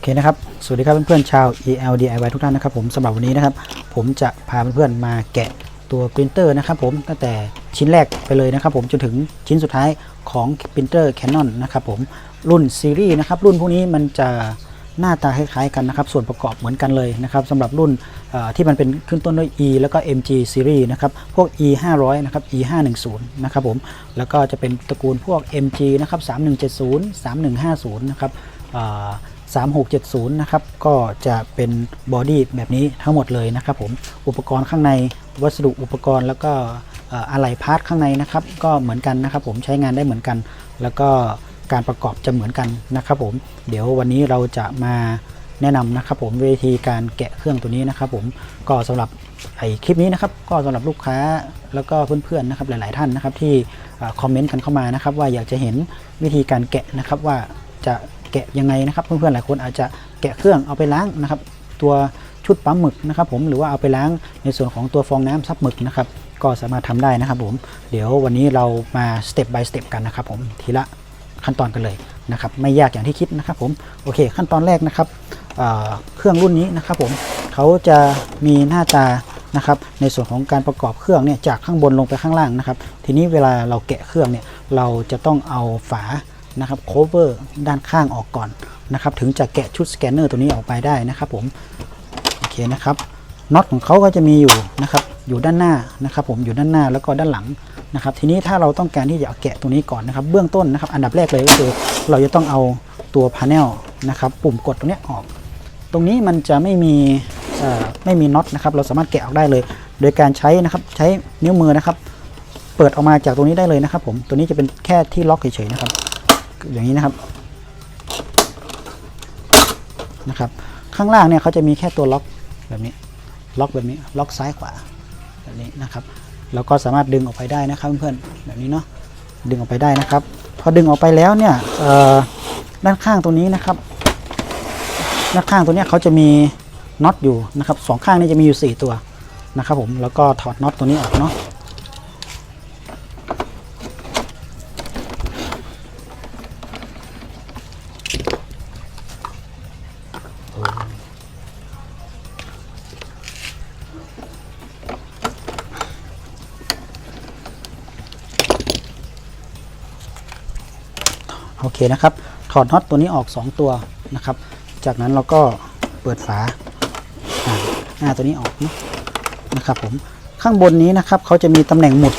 อเคนะครับ สวัสดีครับเพื่อนๆชาว EL DIY ทุกท่านนะครับผมสำหรับวันนี้นะครับ ผมจะพาเพื่อนๆมาแกะตัวปรินเตอร์นะครับผมตั้งแต่ชิ้นแรกไปเลยนะครับผมจนถึงชิ้นสุดท้ายของปรินเตอร์ Canon นะครับผมรุ่นซีรีส์นะครับรุ่นพวกนี้มันจะหน้าตาคล้ายๆกันนะครับ ส่วนประกอบเหมือนกันเลยนะครับสำหรับรุ่นที่มันเป็นขึ้นต้นด้วย E แล้วก็ MG Series นะครับพวก E 500นะครับ E 510นะครับผมแล้วก็จะเป็นตระกูลพวก MG นะครับ3170 3150นะครับเอ่อ 3670 นะครับ ก็จะเป็นบอดี้แบบนี้ทั้งหมดเลยนะครับผม อุปกรณ์ข้างในวัสดุอุปกรณ์แล้วก็อะไหล่พาร์ทข้างในนะครับ ก็เหมือนกันนะครับผมใช้งานได้เหมือนกัน แล้วก็การประกอบจะเหมือนกันนะครับผม เดี๋ยววันนี้เราจะมาแนะนำนะครับผมวิธีการแกะเครื่องตัวนี้นะครับผมก็สำหรับไอคลิปนี้นะครับก็สำหรับลูกค้าแล้วก็เพื่อนๆนะครับหลาย ๆ ท่านนะครับที่คอมเมนต์กันเข้ามานะครับว่าอยากจะเห็นวิธีการแกะนะครับว่าจะ แกะยังไงนะครับ เพื่อนๆหลายคนอาจจะแกะเครื่องเอาไปล้างนะครับ ตัวชุดปั๊มหมึกนะครับ ผมหรือว่าเอาไปล้างในส่วนของตัวฟองน้ำซับหมึกนะครับ ก็สามารถทำได้นะครับ ผมเดี๋ยววันนี้เรามาสเต็ป by สเต็ปกันนะครับ ผมทีละขั้นตอนกันเลยนะครับไม่ยากอย่างที่คิดนะครับ ผมโอเค ขั้นตอนแรกนะครับเเครื่องรุ่นนี้นะครับ ผมเขาจะมีหน้าตานะครับ ในส่วนของการประกอบเครื่องเนี่ยจากข้างบนลงไปข้างล่างนะครับ ทีนี้เวลาเราแกะเครื่องเนี่ยเราจะต้องเอาฝา นะครับ cover ด้านข้างออกก่อนนะครับถึงจะแกะชุดสแกนเนอร์ตัวนี้ออกไปได้นะครับผมโอเคนะครับน็อตของเขาก็จะมีอยู่นะครับอยู่ด้านหน้านะครับผมอยู่ด้านหน้าแล้วก็ด้านหลังนะครับทีนี้ถ้าเราต้องการที่จะเอาแกะตรงนี้ก่อนนะครับ เบื้องต้นนะครับ อันดับแรกเลยก็คือเราจะต้องเอาตัวพาเนลนะครับปุ่มกดตรงนี้ออก ตรงนี้มันจะไม่มีไม่มีน็อตนะครับเราสามารถแกะออกได้เลย โดยการใช้นะครับใช้นิ้วมือนะครับ เปิดออกมาจากตรงนี้ได้เลยนะครับ ผมตัวนี้จะเป็นแค่ที่ล็อกเฉยๆนะครับ อย่างนี้นะครับนะครับ ข้างล่างเนี่ยเขาจะมีแค่ตัวล็อกแบบนี้ ล็อกแบบนี้ ล็อกซ้ายขวาแบบนี้นะครับเราก็สามารถดึงออกไปได้นะครับเพื่อนๆแบบนี้เนาะ ดึงออกไปได้นะครับ พอดึงออกไปแล้วเนี่ยด้านข้างตรงนี้นะครับ ด้านข้างตัวนี้เขาจะมีน็อตอยู่นะครับสองข้างนี่จะมีอยู่ 4 ตัวนะครับผม แล้วก็ถอดน็อตตัวนี้ออกเนาะ โอเคนะครับ ถอดน็อตตัวนี้ออก 2 ตัวนะครับ จากนั้นเราก็เปิดฝาอ่าหน้าตัวนี้ออกนะครับผมข้างบนนี้นะครับเขาจะมีตำแหน่งหมุด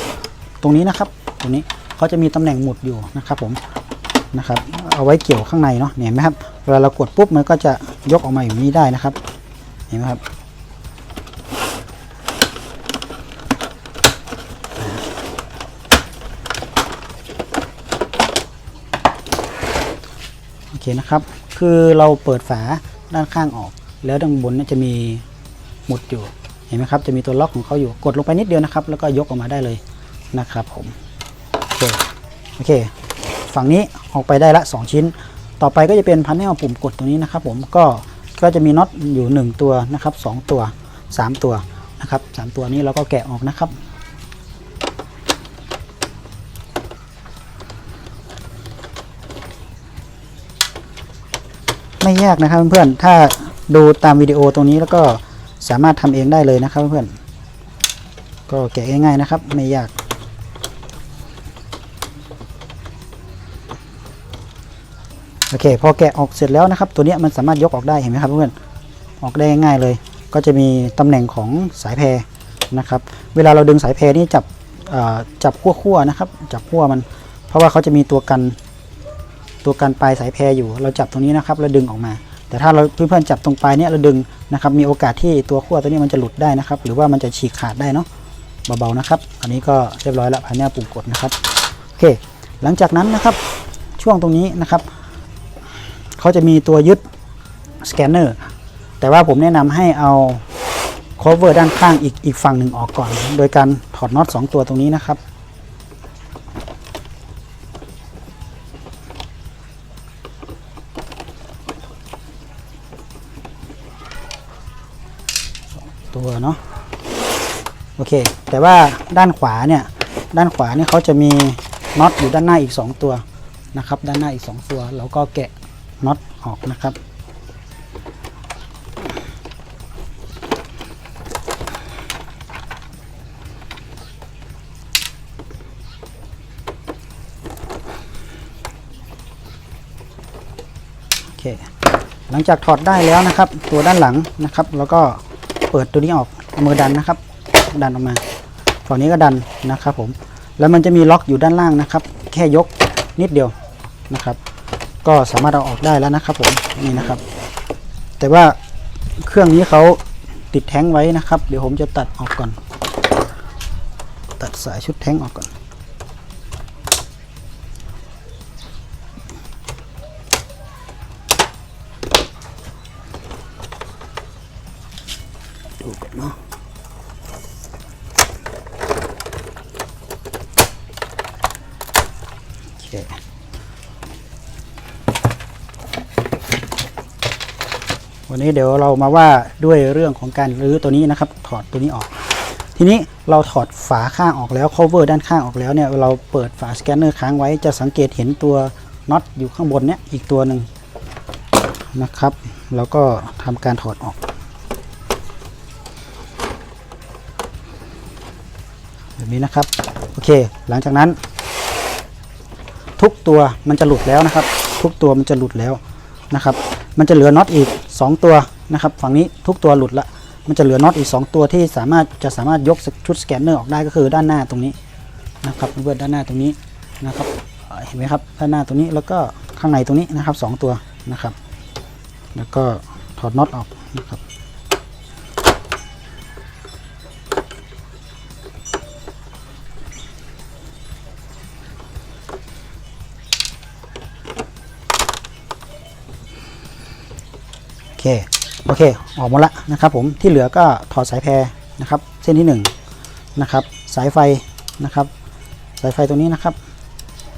ตรงนี้นะครับ ตรงนี้เขาจะมีตำแหน่งหมุดอยู่นะครับผมนะครับ เอาไว้เกี่ยวข้างในเนาะเนี่ยเห็นไหมครับเวลาเรากดปุ๊บมันก็จะยกออกมาอย่างนี้ได้นะครับ เห็นไหมครับ เคนะครับ คือเราเปิดฝาด้านข้างออก แล้วด้านบนเนี่ยจะมีหมุดอยู่เห็นไหมครับจะมีตัวล็อกของเขาอยู่กดลงไปนิดเดียวนะครับ แล้วก็ยกออกมาได้เลยนะครับผมโอเคโอเค ฝั่งนี้ออกไปได้ละ 2 ชิ้น ต่อไปก็จะเป็นพันแนลปุ่มกดตรงนี้นะครับ ผมก็ก็จะมีน็อตอยู่ 1 ตัวนะครับ 2 ตัว 3 ตัวนะครับสามตัวนี้เราก็แกะออกนะครับ ไม่ยากนะครับเพื่อนๆ ถ้าดูตามวิดีโอตรงนี้แล้วก็สามารถทำเองได้เลยนะครับเพื่อนๆ ก็แกะง่ายๆนะครับ ไม่ยาก โอเค พอแกะออกเสร็จแล้วนะครับ ตัวนี้มันสามารถยกออกได้เห็นไหมครับเพื่อนๆ ออกได้ง่ายเลย ก็จะมีตำแหน่งของสายแพรนะครับ เวลาเราดึงสายแพรนี่จับจับขั้วๆนะครับ จับขั้วมัน เพราะว่าเขาจะมีตัวกัน ตัวกันปลายสายแพรอยู่ เราจับตรงนี้นะครับแล้วดึงออกมา แต่ถ้าเราเพื่อนๆจับตรงปลายเนี้ยเราดึงนะครับมีโอกาสที่ตัวขั้วตัวนี้มันจะหลุดได้นะครับ หรือว่ามันจะฉีกขาดได้เนาะเบาๆนะครับ อันนี้ก็เรียบร้อยแล้วภายในปุ่มกดนะครับโอเค หลังจากนั้นนะครับช่วงตรงนี้นะครับเขาจะมีตัวยึดสแกนเนอร์แต่ว่าผมแนะนำให้เอา cover ด้านข้างอีกอีกฝั่งหนึ่งออกก่อน โดยการถอดน็อต2ตัวตรงนี้นะครับ เคแต่ว่าด้านขวาเนี่ยด้านขวาเนี่ยเขาจะมีน็อตอยู่ด้านหน้าอีก 2 ตัวนะครับ ด้านหน้าอีก 2 ตัวเราก็แกะน็อตออกนะครับคหลังจากถอดได้แล้วนะครับ ตัวด้านหลังนะครับ แล้วก็เปิดตัวนี้ออกมือดันนะครับ ดันออกมาฝั่งนี้ก็ดันนะครับผมแล้วมันจะมีล็อกอยู่ด้านล่างนะครับ แค่ยกนิดเดียวนะครับ ก็สามารถเอาออกได้แล้วนะครับผมนี่นะครับ แต่ว่าเครื่องนี้เขาติดแท้งไว้นะครับ เดี๋ยวผมจะตัดออกก่อน ตัดสายชุดแท้งออกก่อนดูก่อนเนาะโอ เควันนี้เดี๋ยวเรามาว่าด้วยเรื่องของการรื้อตัวนี้นะครับ ถอดตัวนี้ออก ทีนี้เราถอดฝาข้างออกแล้ว cover ด้านข้างออกแล้วเนี่ยเราเปิดฝาสแกนเนอร์ค้างไว้จะสังเกตเห็นตัวน็อตอยู่ข้างบนเนี่ยอีกตัวหนึ่งนะครับแล้วก็ทำการถอดออกแบบนี้นะครับ โอเค หลังจากนั้น ทุกตัวมันจะหลุดแล้วนะครับ ทุกตัวมันจะหลุดแล้วนะครับ มันจะเหลือน็อตอีก 2 ตัวนะครับ ฝั่งนี้ทุกตัวหลุดละมันจะเหลือน็อตอีก 2 ตัวที่สามารถจะสามารถยกชุดสแกนเนอร์ออกได้ก็คือด้านหน้าตรงนี้นะครับเพื่อนด้านหน้าตรงนี้นะครับเอ่อเห็นไหมครับด้านหน้าตรงนี้แล้วก็ข้างในตรงนี้นะครับสองตัวนะครับ แล้วก็ถอดน็อตออกนะครับ เค โอเค ออกหมดละนะครับผม ที่เหลือก็ถอดสายแพรนะครับ เส้นที่1นงนะครับสายไฟนะครับ สายไฟตัวนี้นะครับ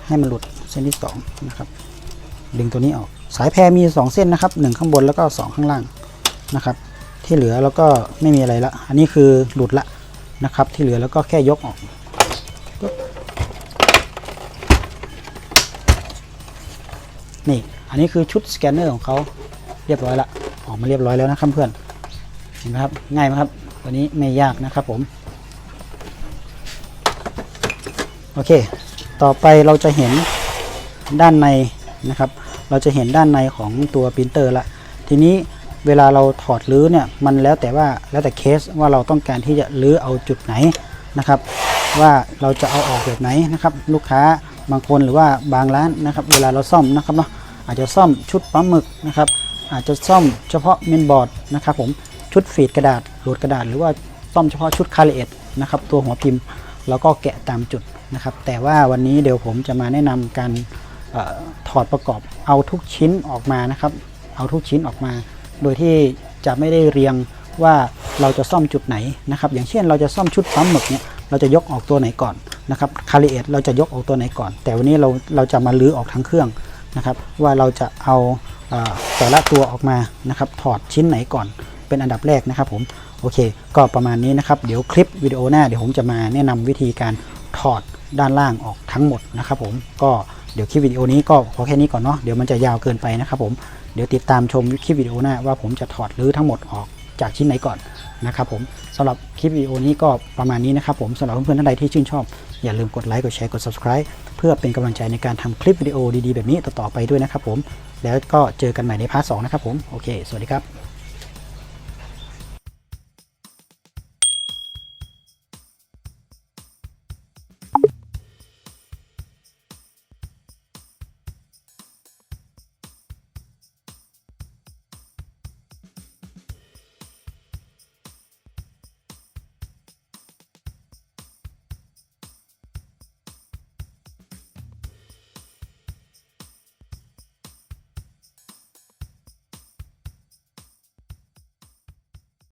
ให้มันหลุดเส้นที่2นะครับ ดึงตัวนี้ออก สายแพรมี 2 เส้นนะครับ 1 ข้างบนแล้วก็ 2 ข้างล่างนะครับ ที่เหลือแล้วก็ไม่มีอะไรละ อันนี้คือหลุดละนะครับ ที่เหลือแล้วก็แค่ยกออกนี่ อันนี้คือชุดสแกนเนอร์ของเขาเรียบร้อยละ ออกมาเรียบร้อยแล้วนะครับเพื่อนเห็นไหมครับง่ายไหมครับตัวนี้ไม่ยากนะครับผมโอเค ต่อไปเราจะเห็นด้านในนะครับ เราจะเห็นด้านในของตัวปรินเตอร์ละ ทีนี้เวลาเราถอดรื้อเนี่ย มันแล้วแต่ว่าแล้วแต่เคสว่าเราต้องการที่จะรื้อเอาจุดไหนนะครับ ว่าเราจะเอาออกแบบไหนนะครับ ลูกค้าบางคนหรือว่าบางร้านนะครับ เวลาเราซ่อมนะครับเนาะอาจจะซ่อมชุดปั๊มหมึกนะครับ อาจจะซ่อมเฉพาะเมนบอร์ดนะครับผมชุดฟีดกระดาษโหลดกระดาษ หรือว่าซ่อมเฉพาะชุดคาลเอตนะครับตัวหัวพิมพ์แล้วก็แกะตามจุดนะครับ แต่ว่าวันนี้เดี๋ยวผมจะมาแนะนำการออถอดประกอบเอาทุกชิ้นออกมานะครับ เอาทุกชิ้นออกมา โดยที่จะไม่ได้เรียงว่าเราจะซ่อมจุดไหนนะครับ อย่างเช่นเราจะซ่อมชุดปั๊มหมึกเนี่ยเราจะยกออกตัวไหนก่อนนะครับคาลิเอตเราจะยกออกตัวไหนก่อน แต่วันนี้เราเราจะมาลื้อออกทั้งเครื่อง นะครับว่าเราจะเอาเอแต่ละตัวออกมานะครับถอดชิ้นไหนก่อนเป็นอันดับแรกนะครับผมโอเค ก็ประมาณนี้นะครับ เดี๋ยวคลิปวิดีโอหน้าเดี๋ยวผมจะมาแนะนำวิธีการถอดด้านล่างออกทั้งหมดนะครับผมก็เดี๋ยวคลิปวิดีโอนี้ก็พอแค่นี้ก่อนเนาะเดี๋ยวมันจะยาวเกินไปนะครับผมเดี๋ยวติดตามชมคลิปวิดีโอหน้าว่าผมจะถอดหรือทั้งหมดออกจากชิ้นไหนก่อนนะครับผมสำหรับคลิปวิดีโอนี้ก็ประมาณนี้นะครับผมสำหรับเพื่อนๆท่านใดที่ชื่นชอบ อย่าลืมกดไลค์กดแชร์กด subscribe เพื่อเป็นกำลังใจในการทำคลิปวิดีโอดีๆ แบบนี้ต่อๆไปด้วยนะครับผม แล้วก็เจอกันใหม่ในพาร์ทสองนะครับผม โอเค สวัสดีครับ